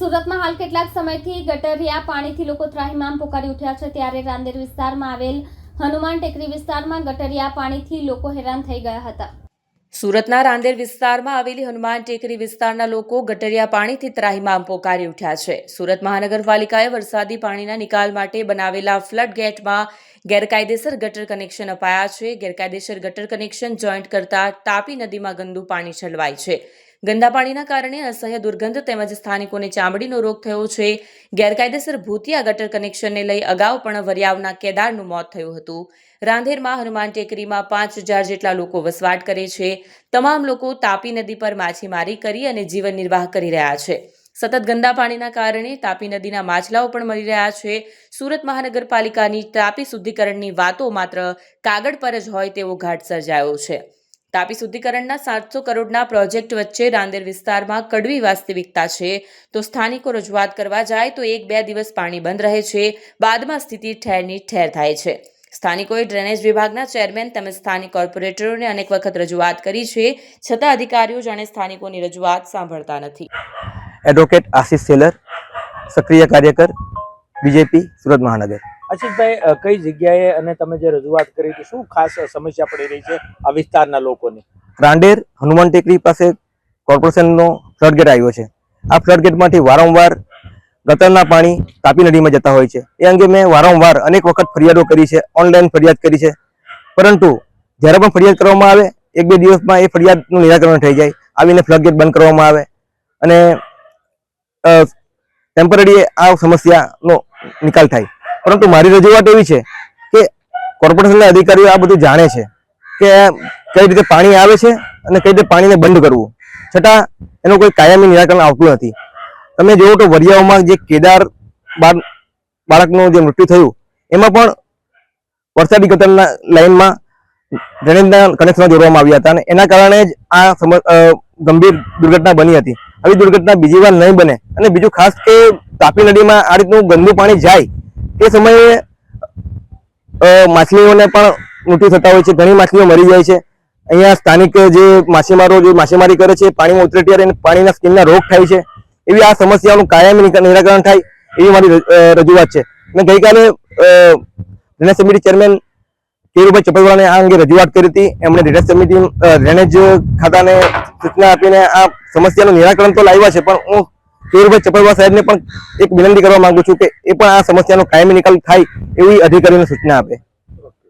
સુરતમાં હાલ કેટલાક સમયથી ગટરિયા પાણીથી લોકો ત્રાહિમામ પોકારી ઉઠ્યા છે. ત્યારે રાંદેર વિસ્તારમાં આવેલ હનુમાન ટેકરી વિસ્તારમાં ગટરિયા પાણીથી લોકો હેરાન થઈ ગયા હતા. સુરતના રાંદેર વિસ્તારમાં આવેલી હનુમાન ટેકરી વિસ્તારના લોકો ગટરિયા પાણીથી ત્રાહિમામ પોકારી ઉઠ્યા છે. સુરત મહાનગરપાલિકાએ વરસાદી પાણીના નિકાલ માટે બનાવેલા ફ્લડ ગેટમાં ગેરકાયદેસર ગટર કનેક્શન અપાયા છે. ગેરકાયદેસર ગટર કનેક્શન જોઈન્ટ કરતા તાપી નદીમાં ગંદુ પાણી છલવાય છે. ગંદા પાણીના કારણે અસહ્ય દુર્ગંધ તેમજ સ્થાનિકોને ચામડીનો રોગ થયો છે. ગેરકાયદેસર ભૂતિયા ગટર કનેક્શનને લઈ અગાઉ પણ વરિયાવના કેદારનું મોત થયું હતું. રાંધેરમાં હનુમાન ટેકરીમાં પાંચ હજાર જેટલા લોકો વસવાટ કરે છે. તમામ લોકો તાપી નદી પર માછીમારી કરી અને જીવન નિર્વાહ કરી રહ્યા છે. સતત ગંદા પાણીના કારણે તાપી નદીના માછલાઓ પણ મળી રહ્યા છે. સુરત મહાનગરપાલિકાની તાપી શુદ્ધિકરણની વાતો માત્ર કાગળ પર જ હોય તેવો ઘાટ સર્જાયો છે. તાપી શુદ્ધિકરણના સાતસો કરોડના પ્રોજેક્ટ વચ્ચે રાંદેર વિસ્તારમાં કડવી વાસ્તવિકતા છે. તો સ્થાનિકો રજૂઆત કરવા જાય તો એક બે દિવસ પાણી બંધ રહે છે. બાદમાં સ્થિતિ ઠેરની ઠેર થાય છે. સ્થાનિકોએ ડ્રેનેજ વિભાગના ચેરમેન તેમજ સ્થાનિક કોર્પોરેટરોને અનેક વખત રજૂઆત કરી છે. છતાં અધિકારીઓ જાણે સ્થાનિકોની રજૂઆત સાંભળતા નથી. એડવોકેટ આશિષ સેલર, સક્રિય કાર્યકર, બીજેપી, સુરત મહાનગર. આશિષભાઈ કઈ જગ્યાએ અને તમે જે રજૂઆત કરી હતી, શું ખાસ સમસ્યા પડી રહી છે આ વિસ્તારના લોકોની? રાંડેર હનુમાન ટેકરી પાસે કોર્પોરેશનનો ફ્લડ ગેટ આવ્યો છે. આ ફ્લડ વારંવાર ગટરના પાણી તાપી નદીમાં જતા હોય છે. એ અંગે મેં વારંવાર અનેક વખત ફરિયાદો કરી છે, ઓનલાઈન ફરિયાદ કરી છે. પરંતુ જ્યારે પણ ફરિયાદ કરવામાં આવે, એક બે દિવસમાં એ ફરિયાદનું નિરાકરણ થઈ જાય, આવીને ફ્લડ ગેટ બંધ કરવામાં આવે. અને ટેમ્પરરી આ સમસ્યાનો નિકાલ થાય. પરંતુ મારી રજૂઆત એવી છે કે કોર્પોરેશનના અધિકારીઓ આ બધું જાણે છે કે કઈ રીતે પાણી આવે છે અને કઈ રીતે પાણીને બંધ કરવું. છતાં એનું કોઈ કાયમી નિરાકરણ આવતું નથી. તમે જુઓ તો વરિયાઓમાં જે કેદાર બાળ બાળકનું જે મૃત્યુ થયું, એમાં પણ વરસાદી ગટરના લાઈનમાં ડ્રેનેજના કનેક્શન જોડવામાં આવ્યા હતા અને એના કારણે જ આ ગંભીર દુર્ઘટના બની હતી. આવી દુર્ઘટના બીજી વાર નહીં બને અને બીજું ખાસ કે તાપી નદીમાં આ રીતનું ગંદુ પાણી જાય એ સમયે માછલીઓને પણ મૃત્યુ થતા હોય છે. ઘણી માછલીઓ મરી જાય છે. અહીંયા સ્થાનિક જે માછીમારો, જે માછીમારી કરે છે, પાણીમાં ઉતરે ત્યારે પાણીના સ્કીનના રોગ થાય છે. એવી આ સમસ્યાઓનું કાયમી નિરાકરણ થાય એવી મારી રજૂઆત છે. મેં ગઈકાલે ડ્રેનેજ સમિતિ ચેરમેન કેરુભાઈ ચપળવાને આ અંગે રજૂઆત કરી હતી. એમણે ડ્રેનેજ સમિતિ ડ્રેનેજ ખાતાને સૂચના આપીને આ સમસ્યાનું નિરાકરણ તો લાવ્યા છે, પણ હું કેરુભાઈ ચપરવા સાહેબને પણ એક વિનંતી કરવા માંગુ છું કે એ પણ આ સમસ્યાનો કાયમી નિકાલ થાય એવી અધિકારીઓને સૂચના આપે.